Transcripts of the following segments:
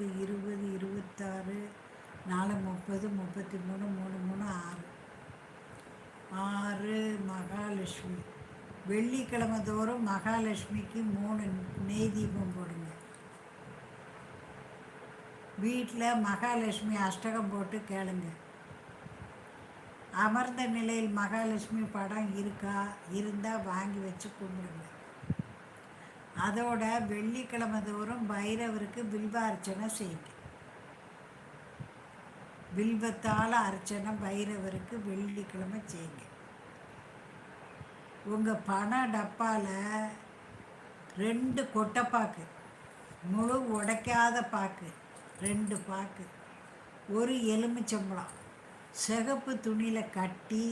பத்து இருபது இருபத்தாறு நாலு முப்பது முப்பத்தி மூணு மூணு மூணு ஆறு. ஆறு மகாலட்சுமி. வெள்ளிக்கிழமை தோறும் மகாலட்சுமிக்கு மூணு நெய் தீபம் போடுங்க. வீட்டில் மகாலட்சுமி அஷ்டகம் போட்டு கேளுங்க. அமர்ந்த நிலையில் மகாலட்சுமி படம் இருக்கா? இருந்தால் வாங்கி வச்சு கும்பிடுங்க. அதோட வெள்ளிக்கிழமை தோறும் பைரவருக்கு பில்வ அர்ச்சனை செய்யுங்க பில்வத்தால் அர்ச்சனை பைரவருக்கு வெள்ளிக்கிழமை செய்யுங்க உங்கள் பண டப்பாவில் ரெண்டு கொட்டைப்பாக்கு முழு உடைக்காத பாக்கு ரெண்டு பாக்கு ஒரு எலுமிச்சம்பழம் சிகப்பு துணியில் கட்டி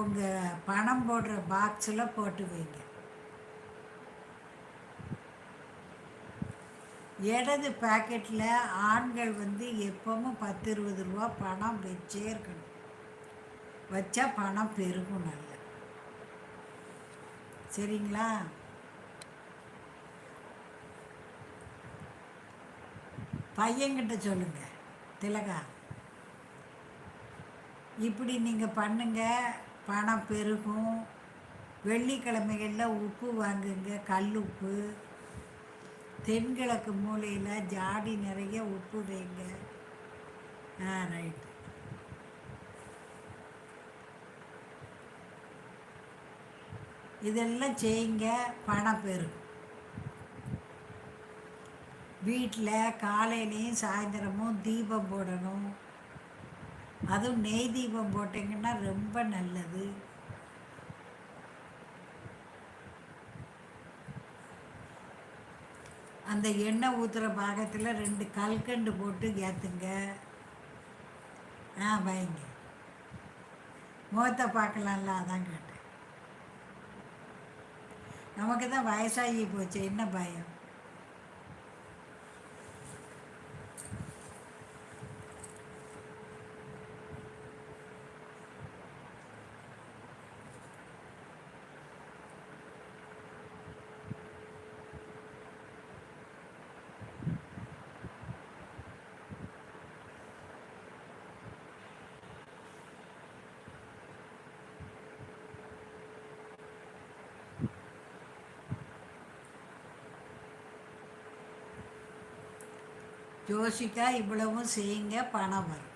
உங்கள் பணம் போடுற பாக்ஸில் போட்டு வைங்க. இடது பேக்கெட்டில் ஆண்கள் வந்து எப்பவும் பத்து இருபது ரூபா பணம் வச்சே இருக்கணும். வச்சா பணம் பெருகும் நல்லா. சரிங்களா? பையன்கிட்ட சொல்லுங்க திலகா. இப்படி நீங்கள் பண்ணுங்க பணம் பெருகும். வெள்ளிக்கிழமைகளில் உப்பு வாங்குங்க கல் உப்பு. தென்கிழக்கு மூலையில் ஜாடி நிறைய உப்பு வைங்க ஆ ரைட் இதெல்லாம் செய்யுங்க பணம் பெறும். வீட்டில் காலையிலையும் சாயந்தரமும் தீபம் போடணும். அதுவும் நெய் தீபம் போட்டிங்கன்னா ரொம்ப நல்லது. அந்த எண்ணெய் ஊற்றுற பாகத்தில் ரெண்டு கல்கண்டு போட்டு ஏற்றுங்க ஆ வைங்க. முகத்தை பார்க்கலாம்ல அதான் கேட்டேன். நமக்கு தான் வயசாகி போச்சு என்ன பயம்? ஜோசிக்கா இவ்வளவும் செய்யுங்க பணம் வரும்.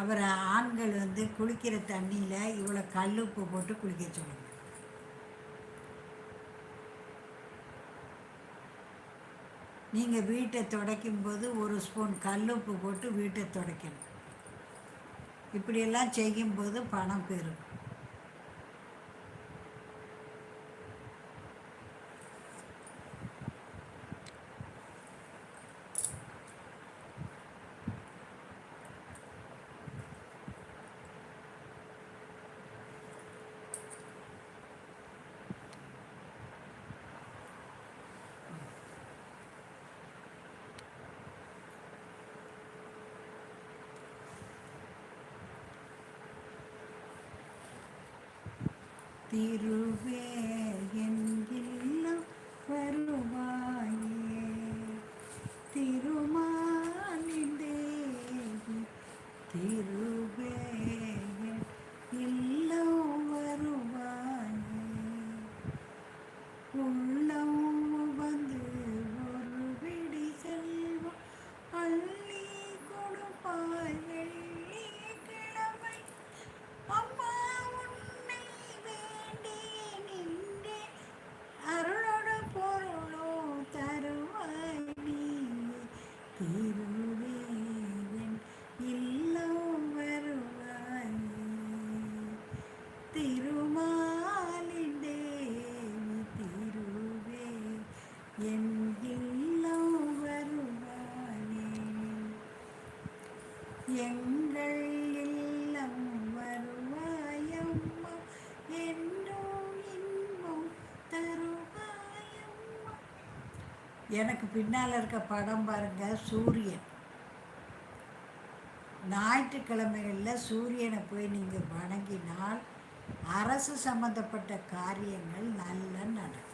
அவரை ஆண்கள் வந்து குளிக்கிற தண்ணியில் இவ்வளோ கல் உப்பு போட்டு குளிக்க சொல்லுங்க. நீங்கள் வீட்டை துடைக்கும் போது ஒரு ஸ்பூன் கல் உப்பு போட்டு வீட்டை துடைக்கணும். இப்படியெல்லாம் செய்யும்போது பணம் பெறும் திருவே என் என் இல்லம் எங்கள் இல்லம் வருவாயம்மா என்றும் இன்பம் தருவாயம்மா எனக்கு பின்னால் இருக்க படம் பாருங்க சூரியன். ஞாயிற்றுக்கிழமைகளில் சூரியனை போய் நீங்கள் வணங்கினால் அரசு சம்மந்தப்பட்ட காரியங்கள் நல்ல நடக்கும்.